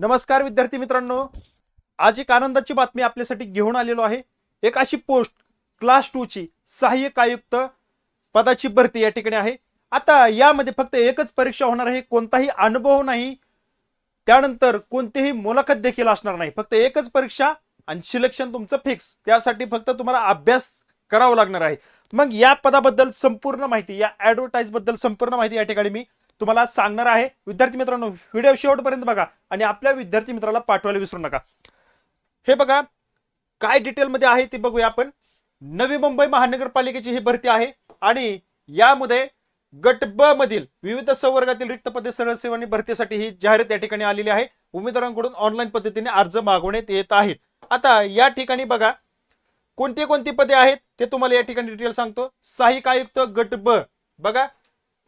नमस्कार विद्यार्थी मित्रांनो. आज एक आनंदाची बातमी आपल्यासाठी घेऊन आलेलो आहे. एक अशी पोस्ट क्लास टू ची सहाय्यक आयुक्त पदाची भरती या ठिकाणी आहे. आता यामध्ये फक्त एकच परीक्षा होणार आहे. कोणताही अनुभव नाही. त्यानंतर कोणतीही मुलाखत देखील असणार नाही. फक्त एकच परीक्षा आणि सिलेक्शन तुमचं फिक्स त्यासाठी फक्त तुम्हाला अभ्यास करावा लागणार आहे. मग या पदाबद्दल संपूर्ण माहिती या ऍडव्हर्टाईजबद्दल संपूर्ण माहिती या ठिकाणी मी तुम्हाला सांगणार आहे. विद्यार्थी मित्रांनो व्हिडिओ शेवटपर्यंत बघा आणि आपल्या विद्यार्थी मित्राला पाठवायला विसरू नका. हे बघा काय डिटेलमध्ये आहे ते बघूया आपण. नवी मुंबई महानगरपालिकेची ही भरती आहे आणि यामध्ये गट ब मधील विविध संवर्गातील रिक्त पदे सरळ सेवानी भरतीसाठी ही जाहिरात या ठिकाणी आलेली आहे. उमेदवारांकडून ऑनलाईन पद्धतीने अर्ज मागवण्यात येत आहेत. आता या ठिकाणी बघा कोणती कोणती पदे आहेत ते तुम्हाला या ठिकाणी डिटेल सांगतो. सहाय्यक आयुक्त गट ब बघा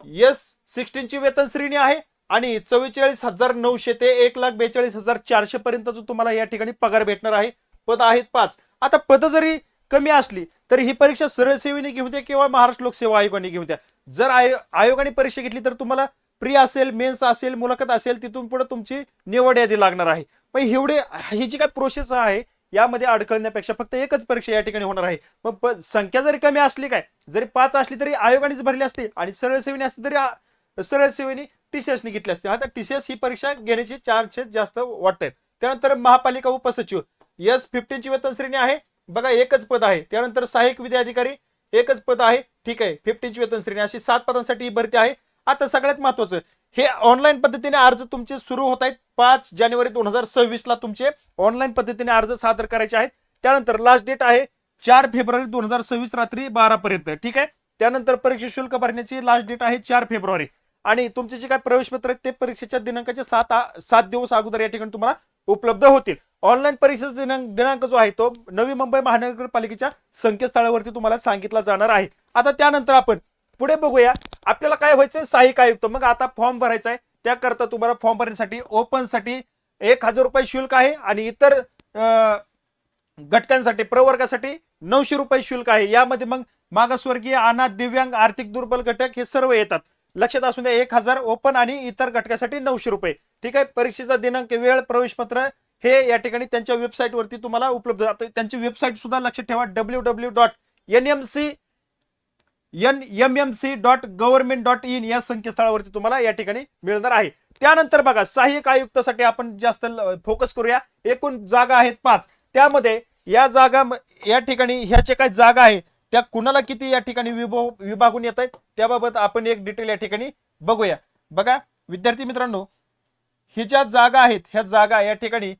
एस सिक्स्टीनची वेतन श्रेणी आहे आणि चव्वेचाळीस हजार नऊशे ते एक लाख बेचाळीस हजार चारशे पर्यंतच तुम्हाला या ठिकाणी पगार भेटणार आहे. पद आहेत पाच. आता पद जरी कमी असली तरी ही परीक्षा सरळ सेवेने घेऊ द्या किंवा महाराष्ट्र लोकसेवा आयोगाने घेऊ द्या. जर आयो आयोगाने परीक्षा घेतली तर तुम्हाला प्री असेल मेन्स असेल मुलाखत असेल तिथून पुढे तुमची निवड यादी लागणार आहे. मग एवढे ही जी काय प्रोसेस आहे? यामध्ये अडकळण्यापेक्षा फक्त एकच परीक्षा या ठिकाणी होणार आहे. मग संख्या जरी कमी असली काय जरी पाच असली तरी आयोगानेच भरली असते आणि सरळ सेवेने असते तरी आ- सरळ सेवेने टीसीएसने घेतली असते. आता टीसीएस ही परीक्षा घेण्याची चान्सेस जास्त वाटत आहेत त्यानंतर महापालिका उपसचिव एस फिफ्टीनची वेतन श्रेणी आहे. बघा एकच पद आहे. त्यानंतर सहाय्यक विधी अधिकारी एकच पद आहे. ठीक आहे फिफ्टीनची वेतन श्रेणी अशी सात पदांसाठी ही भरती आहे. आता सगळ्यात महत्वाचं हे ऑनलाईन पद्धतीने अर्ज तुमचे सुरू होत आहेत. पाच जानेवारी दोन हजार सव्वीसला तुमचे ऑनलाईन पद्धतीने अर्ज सादर करायचे आहेत. त्यानंतर लास्ट डेट आहे चार फेब्रुवारी दोन हजार सव्वीस रात्री बारापर्यंत ठीक आहे? त्यानंतर परीक्षा शुल्क भरण्याची लास्ट डेट आहे चार फेब्रुवारी. आणि तुमचे जे काय प्रवेशपत्र आहेत ते परीक्षेच्या दिनांकाचे सात आ- सात दिवस अगोदर या ठिकाणी तुम्हाला उपलब्ध होतील. ऑनलाईन परीक्षेचा दिनांक दिनांक जो आहे तो नवी मुंबई महानगरपालिकेच्या संकेतस्थळावरती तुम्हाला सांगितला जाणार आहे. आता त्यानंतर आपण पुढे बघूया आपल्याला काय व्हायचं? सहाय्यक आयुक्त. मग आता फॉर्म भरायचा आहे. त्याकरता तुम्हाला फॉर्म भरण्यासाठी ओपनसाठी एक हजार रुपये शुल्क आहे आणि इतर घटकांसाठी प्रवर्गासाठी नऊशे रुपये शुल्क आहे. यामध्ये मग मागासवर्गीय अनाथ दिव्यांग आर्थिक दुर्बल घटक हे सर्व येतात. लक्षात असू द्या एक हजार ओपन आणि इतर घटकासाठी नऊशे रुपये. ठीक आहे? परीक्षेचा दिनांक वेळ प्रवेशपत्र हे या ठिकाणी त्यांच्या वेबसाईटवरती तुम्हाला उपलब्ध त्यांची वेबसाईट सुद्धा लक्षात ठेवा. W W dot N M C N M M C dot government dot in या संकेतस्थळावरती तुम्हाला या ठिकाणी मिळणार आहे. त्यानंतर बघा सहाय्यक आयुक्तासाठी आपण जास्त फोकस करूया. एकूण जागा आहेत पाच. त्यामध्ये या जागा या ठिकाणी ह्याच्या काय जागा आहे त्या कुणाला किती या ठिकाणी विभागून येत आहेत त्याबाबत आपण एक डिटेल या ठिकाणी बघूया. बघा विद्यार्थी मित्रांनो ही ज्या जागा आहेत ह्या जागा या ठिकाणी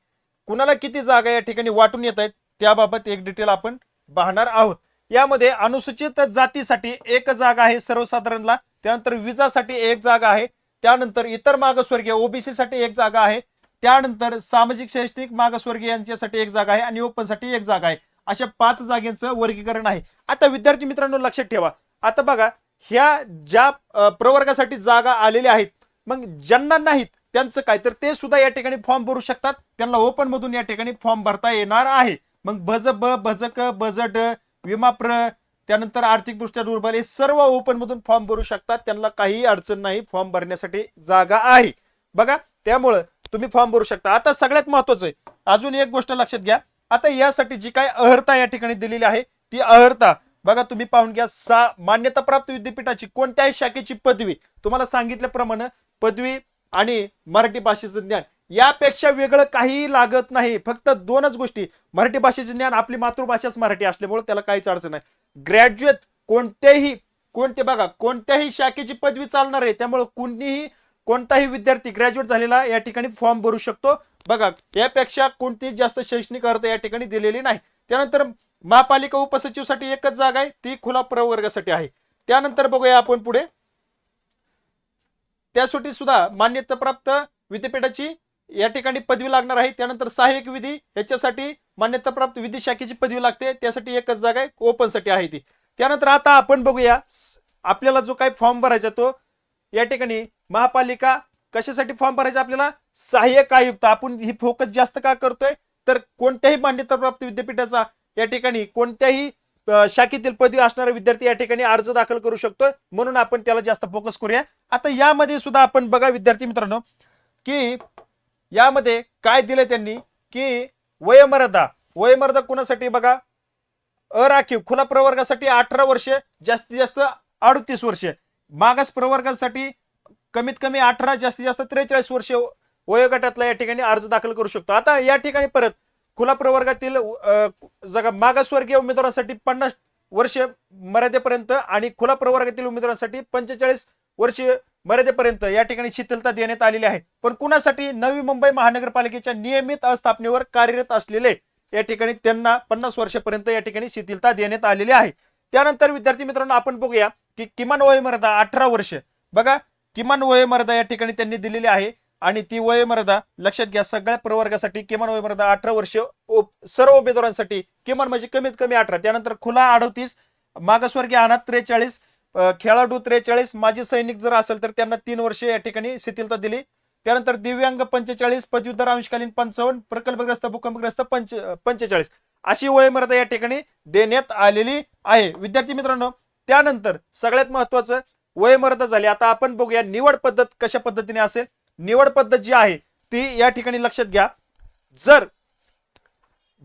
कुणाला किती जागा या ठिकाणी वाटून येत आहेत त्याबाबत एक डिटेल आपण पाहणार आहोत. यामध्ये अनुसूचित जातीसाठी एक जागा आहे सर्वसाधारणला त्यानंतर विजासाठी एक जागा आहे त्यानंतर इतर मागासवर्गीय ओबीसी साठी एक जागा आहे त्यानंतर सामाजिक शैक्षणिक मागासवर्गीय यांच्यासाठी एक जागा आहे आणि ओपनसाठी एक जागा आहे. अशा पाच जागेचं वर्गीकरण आहे. आता विद्यार्थी मित्रांनो लक्षात ठेवा. आता बघा ह्या ज्या प्रवर्गासाठी जागा आलेल्या आहेत मग ज्यांना नाहीत त्यांचं काय? तर ते सुद्धा या ठिकाणी फॉर्म भरू शकतात. त्यांना ओपन मधून या ठिकाणी फॉर्म भरता येणार आहे. मग भज ब भज क भज ड विमा प्र त्यानंतर आर्थिकदृष्ट्या दुर्बल हे सर्व ओपनमधून फॉर्म भरू शकतात. त्यांना काही अडचण नाही फॉर्म भरण्यासाठी जागा आहे. बघा त्यामुळं तुम्ही फॉर्म भरू शकता. आता सगळ्यात महत्वाचं आहे. अजून एक गोष्ट लक्षात घ्या. आता यासाठी जी काय अर्हता या ठिकाणी दिलेली आहे ती अर्हता बघा तुम्ही पाहून घ्या सा मान्यताप्राप्त विद्यापीठाची कोणत्याही शाखेची पदवी तुम्हाला सांगितल्याप्रमाणे पदवी आणि मराठी भाषेचं ज्ञान यापेक्षा वेगळं काहीही लागत नाही. फक्त दोनच गोष्टी. मराठी भाषेचे ज्ञान आपली मातृभाषाच मराठी असल्यामुळे त्याला काहीच अडचण नाही. ग्रॅज्युएट कोणतेही कोणते बघा कोणत्याही शाखेची पदवी चालणार आहे त्यामुळे कुणीही कोणताही विद्यार्थी ग्रॅज्युएट झालेला या ठिकाणी फॉर्म भरू शकतो. बघा यापेक्षा कोणतीही जास्त शैक्षणिक अर्थ या ठिकाणी दिलेली नाही. त्यानंतर महापालिका उपसचिवसाठी एकच जागा आहे ती खुला प्रवर्गासाठी आहे. त्यानंतर बघूया आपण पुढे. त्यासाठी सुद्धा मान्यताप्राप्त विद्यापीठाची या ठिकाणी पदवी लागणार आहे. त्यानंतर सहाय्यक विधी याच्यासाठी मान्यताप्राप्त विधी शाखेची पदवी लागते. त्यासाठी एकच जागा आहे ओपनसाठी आहे ती. त्यानंतर आता आपण बघूया आपल्याला जो काही फॉर्म भरायचा तो या ठिकाणी महापालिका कशासाठी फॉर्म भरायचा आपल्याला? सहाय्यक आयुक्त. आपण ही फोकस जास्त का करतोय? तर कोणत्याही मान्यताप्राप्त विद्यापीठाचा या ठिकाणी कोणत्याही शाखेतील पदवी असणारा विद्यार्थी या ठिकाणी अर्ज दाखल करू शकतोय. म्हणून आपण त्याला जास्त फोकस करूया. आता यामध्ये सुद्धा आपण बघा विद्यार्थी मित्रांनो की यामध्ये काय दिले त्यांनी? की वयमर्यादा. वयमर्यादा कुणासाठी बघा? अराखीव. खुला प्रवर्गासाठी अठरा वर्ष जास्तीत जास्त अडतीस वर्ष. मागास प्रवर्गासाठी कमीत कमी अठरा जास्तीत जास्त त्रेचाळीस वर्ष वयोगटातला या ठिकाणी अर्ज दाखल करू शकतो. आता या ठिकाणी परत खुला प्रवर्गातील जगा मागासवर्गीय उमेदवारांसाठी पन्नास वर्ष मर्यादेपर्यंत आणि खुला प्रवर्गातील उमेदवारांसाठी पंचेचाळीस वर्ष मर्यादेपर्यंत या ठिकाणी शिथिलता देण्यात आलेली आहे. पण कुणासाठी नवी मुंबई महानगरपालिकेच्या नियमित आस्थापनेवर कार्यरत असलेले या ठिकाणी त्यांना पन्नास वर्षापर्यंत या ठिकाणी शिथिलता देण्यात आलेली आहे. त्यानंतर विद्यार्थी मित्रांनो आपण बघूया की किमान वयमर्यादा अठरा वर्ष. बघा किमान वयमर्यादा या ठिकाणी त्यांनी दिलेली आहे आणि ती वयमर्यादा लक्षात घ्या सगळ्या प्रवर्गासाठी किमान वयमर्यादा अठरा वर्ष सर्व उमेदवारांसाठी किमान म्हणजे कमीत कमी अठरा. त्यानंतर खुला अडतीस मागासवर्गीय अनाथ त्रेचाळीस खेळाडू त्रेचाळीस माजी सैनिक जर असेल तर त्यांना तीन वर्षे या ठिकाणी शिथिलता दिली. त्यानंतर दिव्यांग पंचेचाळीस पदव्युत्तर अंशकालीन पंचावन्न प्रकल्पग्रस्त भूकंपग्रस्त पंच पंचेचाळीस अशी वयमर्यादा या ठिकाणी देण्यात आलेली आहे. विद्यार्थी मित्रांनो त्यानंतर सगळ्यात महत्वाचं वयमर्यादा झाली. आता आपण बघूया निवड पद्धत कशा पद्धतीने असेल. निवड पद्धत जी आहे ती या ठिकाणी लक्षात घ्या. जर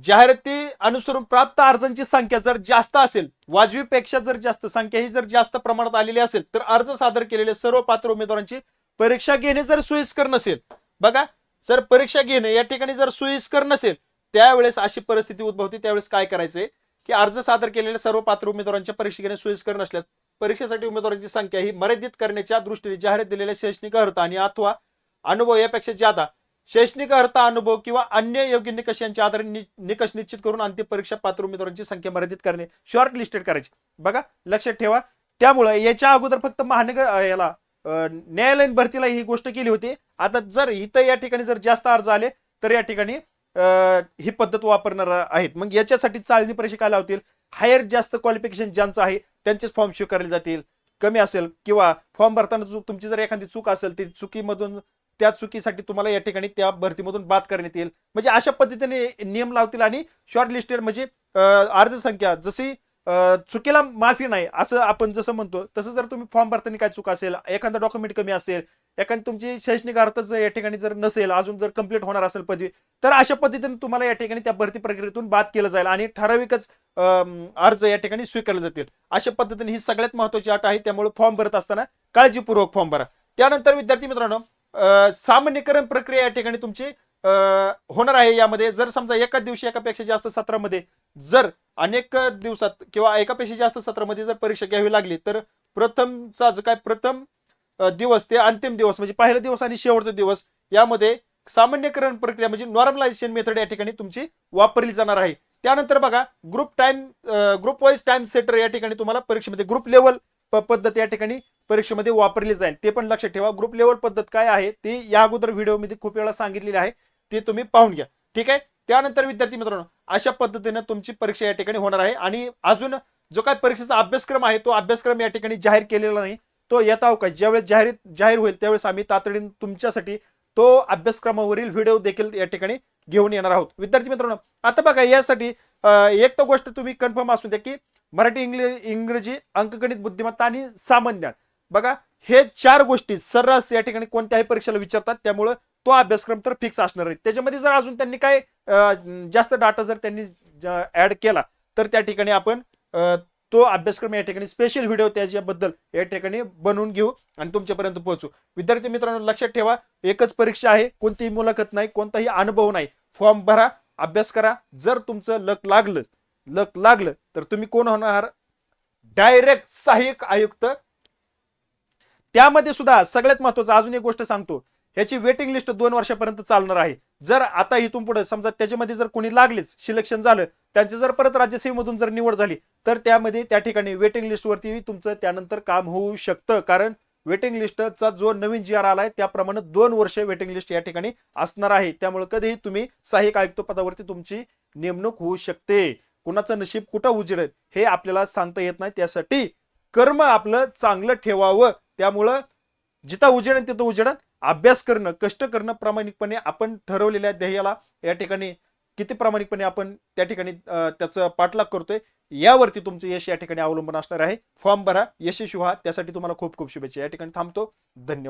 जाहिराती अनुसरून प्राप्त अर्जांची संख्या जर जास्त असेल वाजवीपेक्षा जर जास्त संख्या ही जर जास्त प्रमाणात आलेली असेल तर अर्ज सादर केलेले सर्व पात्र उमेदवारांची परीक्षा घेणे जर सोयीस्कर नसेल बघा जर परीक्षा घेणे या ठिकाणी जर सोयीस्कर नसेल त्यावेळेस अशी परिस्थिती उद्भवते. त्यावेळेस काय करायचंय की अर्ज सादर केलेल्या सर्व पात्र उमेदवारांच्या परीक्षा घेणे सोयीस्कर नसल्यास परीक्षेसाठी उमेदवारांची संख्या ही मर्यादित करण्याच्या दृष्टीने जाहीर दिलेल्या शैक्षणिक अर्थ आणि अथवा अनुभव यापेक्षा ज्यादा शैक्षणिक अर्थ अनुभव किंवा अन्य योग्य निकष यांच्या आधारे नि- निकष निश्चित करून अंतिम परीक्षा पात्र उमेदवारांची संख्या मर्यादित करणे शॉर्ट लिस्टेड करायची. बघा लक्षात ठेवा. त्यामुळे याच्या अगोदर फक्त महानगर याला न्यायालयीन भरतीला ही गोष्ट केली होती. आता जर इथं या ठिकाणी जर जास्त अर्ज आले तर या ठिकाणी ही पद्धत वापरणार आहेत. मग याच्यासाठी चालणी परीक्षा काय लावतील? हायर जास्त क्वालिफिकेशन ज्यांचं आहे त्यांचेच फॉर्म स्वीकारले जातील. कमी असेल किंवा फॉर्म भरताना चूक तुमची जर एखादी चूक असेल ती चुकीमधून त्या चुकीसाठी तुम्हाला या ठिकाणी त्या भरतीमधून बाद करण्यात येईल. म्हणजे अशा पद्धतीने नियम लावतील आणि शॉर्ट लिस्टेड म्हणजे अर्ज संख्या जशी चुकीला माफी नाही असं आपण जसं म्हणतो तसं जर तुम्ही फॉर्म भरताना काय चूक असेल एखादा डॉक्युमेंट कमी असेल एखादी तुमची शैक्षणिक अर्थ जर या ठिकाणी जर नसेल अजून जर कंप्लीट होणार असेल पदवी तर अशा पद्धतीने तुम्हाला या ठिकाणी त्या भरती प्रक्रियेतून बाद केलं जाईल आणि ठराविकच अर्ज या ठिकाणी स्वीकारले जातील. अशा पद्धतीने ही सगळ्यात महत्वाची अट आहे त्यामुळे फॉर्म भरत असताना काळजीपूर्वक फॉर्म भरा. त्यानंतर विद्यार्थी मित्रांनो सामान्यकरण प्रक्रिया या ठिकाणी तुमची होणार आहे यामध्ये. जर समजा एका दिवशी एकापेक्षा जास्त सत्रामध्ये जर अनेक दिवसात किंवा एकापेक्षा जास्त सत्रामध्ये जर परीक्षा घ्यावी लागली तर प्रथमचा जो काय प्रथम दिवस ते अंतिम दिवस म्हणजे पहिला दिवस आणि शेवटचा दिवस यामध्ये सामान्यकरण प्रक्रिया म्हणजे नॉर्मलायझेशन मेथड या ठिकाणी तुमची वापरली जाणार आहे. त्यानंतर बघा group time group wise time setter या ठिकाणी तुम्हाला परीक्षेमध्ये ग्रुप लेवल पद्धत या ठिकाणी परीक्षेमध्ये वापरले जाईल. ते पण लक्षात ठेवा. ग्रुप लेवल पद्धत काय आहे? ती या अगोदर व्हिडिओमध्ये खूप वेळा सांगितलेले आहे. ते तुम्ही पाहून घ्या. ठीक आहे? त्यानंतर विद्यार्थी मित्रांनो अशा पद्धतीने तुमची परीक्षा या ठिकाणी होणार आहे. आणि अजून जो काय परीक्षेचा अभ्यासक्रम आहे तो अभ्यासक्रम या ठिकाणी जाहीर केलेला नाही. तो येता अवकाश ज्यावेळेस जाहीर जाहीर होईल त्यावेळेस आम्ही तातडीने तुमच्यासाठी तो अभ्यासक्रमावरील व्हिडिओ देखील या ठिकाणी घेऊन येणार आहोत. विद्यार्थी मित्रांनो आता बघा यासाठी एक तर गोष्ट तुम्ही कन्फर्म असू द्या की मराठी इंग्लिश इंग्रजी अंकगणित बुद्धिमत्ता आणि सामान्य बघा हे चार गोष्टी सर्रास या ठिकाणी कोणत्याही परीक्षेला विचारतात त्यामुळं तो अभ्यासक्रम तर फिक्स असणार आहे. त्याच्यामध्ये जर अजून त्यांनी काय जास्त डाटा जर त्यांनी ऍड केला तर त्या ठिकाणी आपण तो अभ्यासक्रम या ठिकाणी स्पेशल व्हिडिओ त्याच्याबद्दल या ठिकाणी बनवून घेऊ आणि तुमच्यापर्यंत पोहोचू. विद्यार्थी मित्रांनो लक्षात ठेवा एकच परीक्षा आहे कोणतीही मुलाखत नाही कोणताही अनुभव नाही. फॉर्म भरा अभ्यास करा. जर तुमचं लक लागलं लक लागलं तर तुम्ही कोण होणार? डायरेक्ट सहाय्यक आयुक्त त्यामध्ये सुद्धा सगळ्यात महत्वाचं अजून एक गोष्ट सांगतो. ह्याची वेटिंग लिस्ट दोन वर्षापर्यंत चालणार आहे. जर आता इथून पुढे समजा त्याच्यामध्ये जर कोणी लागलेच सिलेक्शन झालं त्यांची जर परत राज्यसेवेमधून जर निवड झाली तर त्यामध्ये त्या ठिकाणी वेटिंग लिस्टवरती तुमचं त्यानंतर काम होऊ शकतं. कारण वेटिंग लिस्टचा जो नवीन जी आर आलाय त्याप्रमाणे दोन वर्ष वेटिंग लिस्ट या ठिकाणी असणार आहे. त्यामुळे कधीही तुम्ही सहाय्यक आयुक्त पदावरती तुमची नेमणूक होऊ शकते. कुणाचं नशीब कुठं उजेडेल हे आपल्याला सांगता येत नाही. त्यासाठी कर्म आपलं चांगलं ठेवावं. त्यामुळं जिथं उजेडन तिथं उजेडन अभ्यास करणं कष्ट करणं प्रामाणिकपणे आपण ठरवलेल्या ध्येयाला या ठिकाणी किती प्रामाणिकपणे आपण त्या ठिकाणी त्याचं पाठलाग करतोय यावरती तुमचं यश या ठिकाणी अवलंबून असणार आहे. फॉर्म भरा यशस्वी व्हा. त्यासाठी तुम्हाला खूप खूप शुभेच्छा. या ठिकाणी थांबतो. धन्यवाद.